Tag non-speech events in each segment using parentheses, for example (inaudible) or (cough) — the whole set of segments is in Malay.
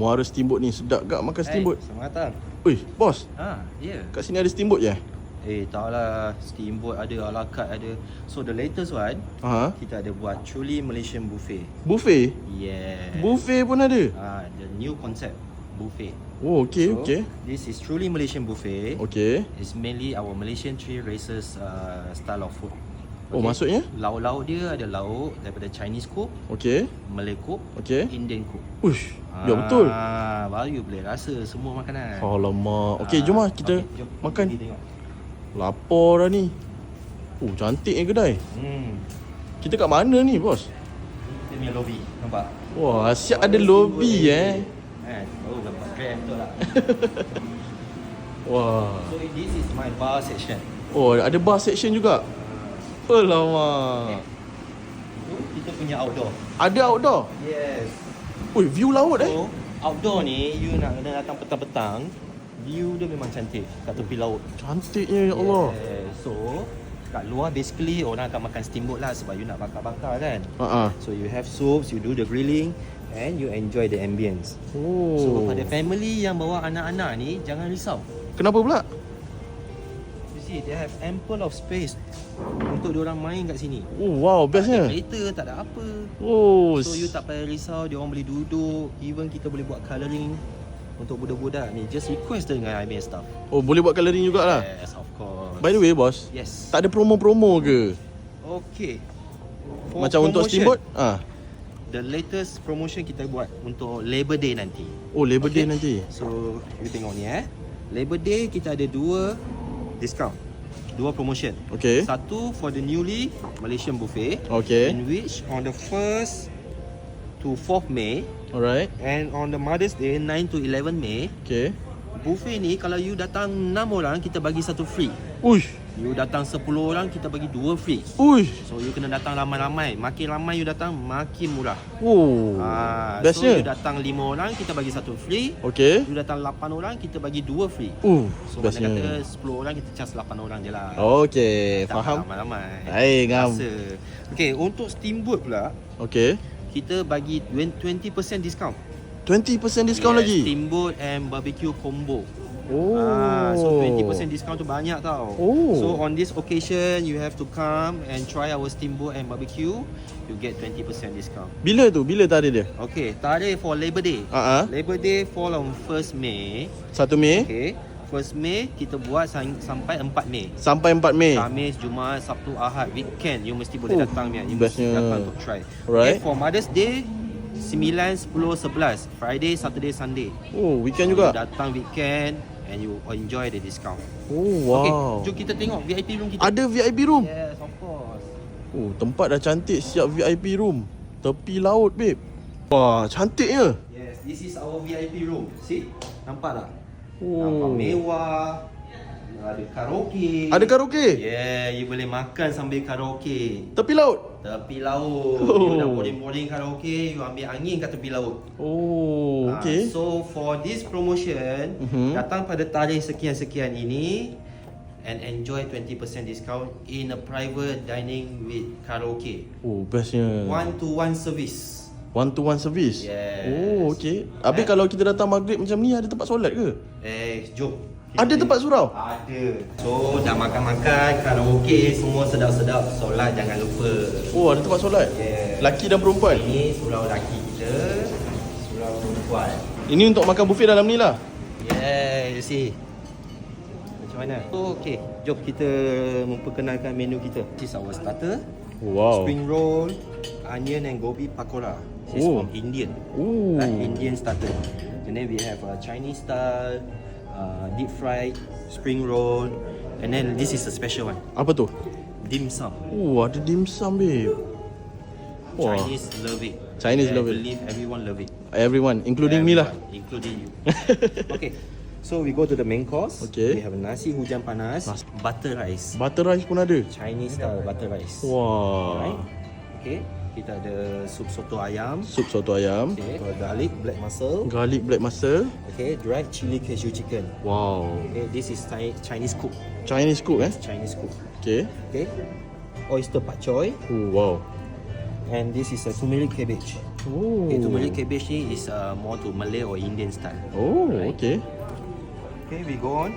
muara steamboat ni sedap gak makan steamboat. Hey, selamat datang. Oi, bos. Ha, ya. Yeah. Kat sini ada steamboat je? Eh, tak lah. Steamboat ada, a la carte ada. So, the latest one, Ha? kita ada buat truly Malaysian buffet. Buffet? Yeah. Buffet pun ada. Ah, the new concept buffet. Oh, okey, so, okey. This is truly Malaysian buffet. Okey. It's mainly our Malaysian three races uh, style of food. Oh, maksudnya? Lauk-lauk dia ada lauk daripada Chinese cook, Okey. Malay cook, Okey. Indian cook. Ush, ya betul. Ah, baru boleh rasa semua makanan. Alamak. Okey, Ah, jom lah kita okey, jom. makan. Pergi tengok. Lapar dah ni. Oh, cantik ni kedai. Hmm. Kita kat mana ni, bos? Kita punya lobby, nampak? Wah, asyik ada lobby eh. Eh, oh, nampak grand betul tak? (laughs) Wah. so this is my bar section. Oh, ada bar section juga. Alamak. Itu kita punya outdoor. Ada outdoor. Yes. Oi, view laut eh. So, outdoor ni you nak kena datang petang-petang, view dia memang cantik kat tepi laut. Cantiknya ya Allah. Yes. So, kat luar basically orang akan makan steamboat lah sebab you nak bakar-bakar kan. Ah. So you have soups, you do the grilling and you enjoy the ambience. Oh. So pada family yang bawa anak-anak ni jangan risau. Kenapa pula? See they have ample of space untuk orang main kat sini. Oh, wow, Tak ada bestnya. kereta, tak ada apa. Oh. So you tak payah risau, dia orang boleh duduk, even kita boleh buat colouring untuk budak-budak ni. Just request dengan I punya staff. Oh, boleh buat colouring jugalah. Yes, of course. By the way, bos, Yes. tak ada promo-promo ke? Okay. For Macam untuk promotion, steamboat? Ah. The latest promotion kita buat untuk Labor Day nanti. Oh, Labor Day Okay. nanti. So, you tengok ni eh. Labor Day kita ada dua discount. Dua promotion. Okay. Satu for the newly Malaysian buffet. Okay. In which on the 1st to 4th May Alright. and on the Mother's Day 9 to 11 May, Okay. buffet ni kalau you datang 6 orang kita bagi satu free. Uish. You datang 10 orang kita bagi dua free. Uish. So you kena datang ramai-ramai. Makin ramai you datang makin murah. Oh. Ah, so you Bestnya. datang 5 orang kita bagi satu free. Okay. You datang 8 orang kita bagi dua free. Uh, So mana kata bestnya. 10 orang kita charge 8 orang je lah. Okay, Tak faham. Ramai-ramai. Baik, ngam. Rasa. Okay, untuk steamboat pula, Okay. kita bagi 20% discount. 20% discount Yes, lagi. Steamboat and barbecue combo. Oh. Ah, so 20% discount tu banyak tau. Oh. So on this occasion, you have to come and try our steamboat and barbecue. You get 20% discount. Bila tu? Bila tarikh dia? Okay, tarikh for Labor Day. Ah ah. Labor Day fall on 1st May. 1 Mei Okay. 1st May kita buat sam- sampai 4 Mei. sampai 4 Mei. Khamis, Jumaat, Sabtu, Ahad, weekend you mesti boleh Oh, datang ni. You mesti bestnya. datang untuk try. Alright. Okay, for Mother's Day 9, 10, 11. Friday, Saturday, Sunday. Oh, weekend So, juga. Datang weekend and you enjoy the discount. Oh, wow. Okay, jom kita tengok VIP room kita. Ada VIP room. Yes, of course. Oh, tempat dah cantik siap VIP room. Tepi laut, babe. Wah, cantiknya. Yes, this is our VIP room. See? Nampak tak? Oh. Nampak mewah. Ada karaoke. Ada karaoke? Yeah, you boleh makan sambil karaoke. Tepi laut. Tepi laut. Oh. You nak boring-boring karaoke, you ambil angin kat tepi laut. Oh, Ah, okay. So for this promotion, Mhm. datang pada tarikh sekian-sekian ini and enjoy 20% discount in a private dining with karaoke. Oh, bestnya. One to one service. One to one service. Yes. Oh, okay. Habis Eh? kalau kita datang maghrib macam ni ada tempat solat ke? Eh, jom. Ada tempat surau? Ada. So dah makan-makan, karaoke semua sedap-sedap. Solat jangan lupa. Oh, ada tempat solat. Yes. Laki dan perempuan. Ini surau laki kita, surau perempuan. Ini untuk makan buffet dalam ni lah. Yeah, you see. Macam mana? So, okay. Jom kita memperkenalkan menu kita. This is our starter. Wow. Spring roll, onion and gobi pakora. This is Oh. from Indian. Ooh. Right? Indian starter. And then we have a Chinese style, uh, deep fried spring roll. And then this is a special one. Apa tu? Dim sum. Oh, ada dim sum, babe. Wah. Chinese love it. Chinese I love it. believe everyone love it. Everyone, including me lah. Everyone, Including you. (laughs) okay. So we go to the main course. Okay. We have a nasi hujan panas, Nas- butter rice, Butter rice pun ada. Chinese style butter rice. Wah. Alright. Okay. Kita ada sup soto ayam. Sup soto ayam. Okay. Garlic black mussel. Garlic black mussel. Okay. Dried chili cashew chicken. Wow. Okay. This is Thai- Chinese cook. Chinese cook eh? Chinese cook. Okay. Okay. Oyster pak choy. Oh, wow. And this is a turmeric cabbage. Oh. Okay, turmeric cabbage ni is uh, more to Malay or Indian style. Oh, Right. okay. Okay, we go on.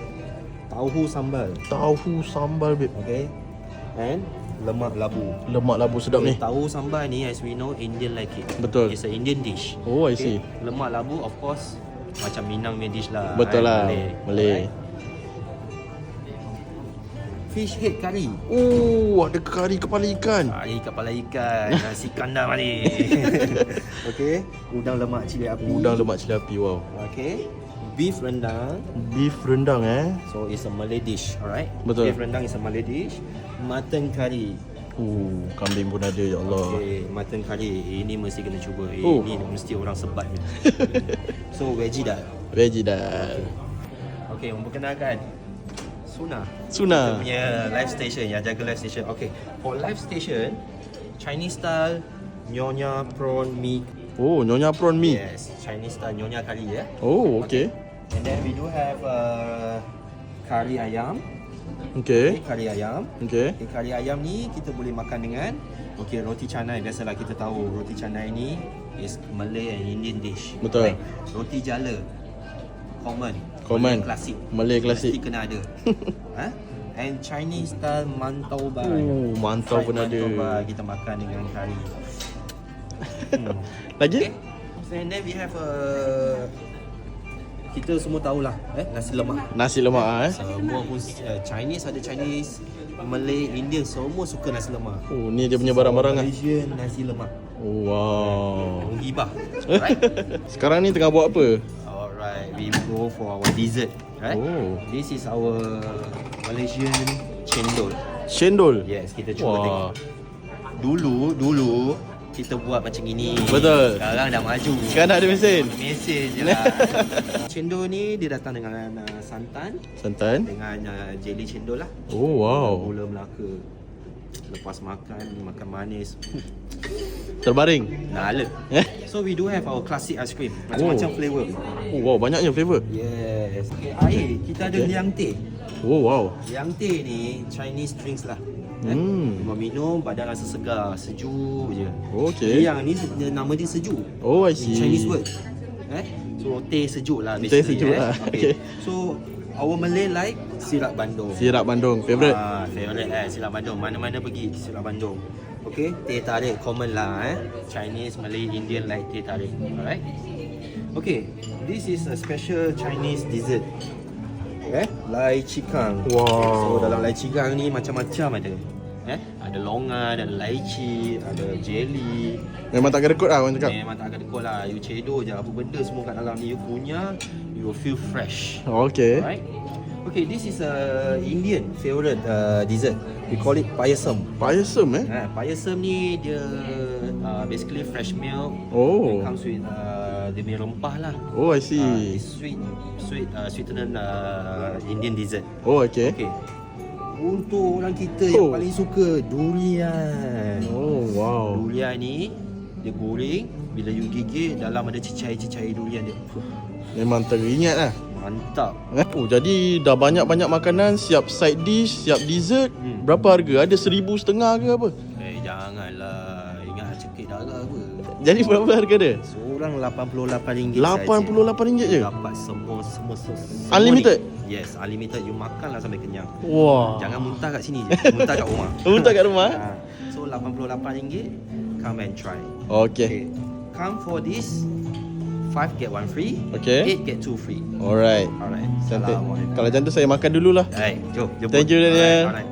Tauhu sambal. Tahu sambal babe. Okay. And lemak labu. Lemak labu sedap Okay, ni. tahu sambal ni as we know Indian like it. Betul. It's a Indian dish. Oh, I see. Lemak labu of course macam Minang punya dish lah. Betul right? lah. Malay. Malay. Alright. Fish head curry. Oh, ada kari kepala ikan. Kari kepala ikan, (laughs) nasi kandar balik. (laughs) okay, udang lemak cili api. Udang lemak cili api, wow. Okay, beef rendang. Beef rendang eh. So it's a Malay dish, alright? Betul. Beef rendang is a Malay dish. Mutton curry. Oh, kambing pun ada ya Allah. Okay, mutton curry. Ini mesti kena cuba. Oh. Ini mesti orang sebat. ni. (laughs) so veggie dah. Veggie dah. Okay, memperkenalkan. Suna. Suna. Kita punya live station yang jaga live station. Okay, for live station, Chinese style nyonya prawn mee. Oh, nyonya prawn mee. Yes, Chinese style nyonya curry ya. Oh, okay. And then we do have uh, kari ayam. Okay. kari ayam. Okay. Okay, kari ayam ni kita boleh makan dengan Okay, roti canai biasalah kita tahu roti canai ni is Malay and Indian dish. Betul. Roti jala common. Common. Malay klasik. Malay klasik. Mesti kena ada. (laughs) ha? And Chinese style mantau bai. Oh, mantau Fried pun ada. Mantau bai kita makan dengan kari. (laughs) hmm. Lagi? Okay. And then we have a kita semua tahulah eh nasi lemak. Nasi lemak ah, eh. Semua pun uh, Chinese ada Chinese, Malay, Indian semua suka nasi lemak. Oh, ni dia punya barang-barang ah. Malaysian nasi lemak. Oh, wow. Gibah. (laughs) Right? Sekarang ni tengah buat apa? Alright, we go for our dessert. Right? Oh. This is our Malaysian cendol. Cendol. Yes, kita cuba Wah. tengok. Dulu, dulu kita buat macam ini. Betul. Sekarang dah maju. Sekarang dah ada mesin. Mesin je lah. (laughs) cendol ni dia datang dengan uh, santan Santan. dengan uh, jelly cendol lah. Oh, wow. Gula Melaka. Lepas makan, makan manis. Terbaring. Nala. Eh? So we do have our classic ice cream. Macam-macam Oh. flavour. Oh, wow, banyaknya flavor. Yes. Okay, air. Kita ada Okay. liang teh. Oh, wow. Liang teh ni Chinese drinks lah. Eh? Hmm. Cuma minum badan rasa segar, sejuk je. Okay. Liang ni nama dia sejuk. Oh, I In see. Chinese word. Eh? So teh sejuk lah Teh sejuk eh? lah. Okay. So our Malay like sirap bandung. Sirap Bandung, favorite. Ah, favorite eh sirap bandung. Mana-mana pergi sirap bandung. Okay, teh tarik common lah eh. Chinese, Malay, Indian like teh tarik. Alright. Okay, this is a special Chinese dessert. Eh, lai kang. Wow. So dalam lai kang ni macam-macam ada. Eh, ada longan, ada lychee, ada jelly. Memang tak kedekut lah orang cakap. Memang tak akan dekor lah. You cedor je apa benda semua kat dalam ni you punya, you will feel fresh. Okay. Alright. Okay, this is a Indian favorite uh, dessert. We call it payasam. Payasam eh? Ha, payasam ni dia uh, basically fresh milk. Oh. It comes with uh, dia punya rempah lah. Oh, I Uh, see. it's sweet, sweet, uh, sweetened uh, Indian dessert. Oh, okay. Okay. Untuk orang kita yang Oh. paling suka durian. Oh, wow. Durian ni dia goreng, bila you gigit dalam ada cecair-cecair durian dia. Memang teringat lah. Mantap. Eh? Oh, jadi dah banyak-banyak makanan, siap side dish, siap dessert. Hmm. Berapa harga? Ada seribu setengah ke apa? Eh janganlah Ingat cekik darah apa Jadi berapa harga dia? Seorang RM88 RM88 je? Dapat semua semua, semua Unlimited? ni. Yes unlimited You makanlah sampai kenyang Wah. Jangan muntah kat sini je Muntah kat rumah (laughs) Muntah kat rumah? ha. So RM88 Come and try Okay. Come for this 5 get 1 free Okay. 8 get 2 free Alright. Alright Cantik. Kalau macam tu saya makan dululah. Alright, jom jemput Thank you, Daniel. Alright, alright.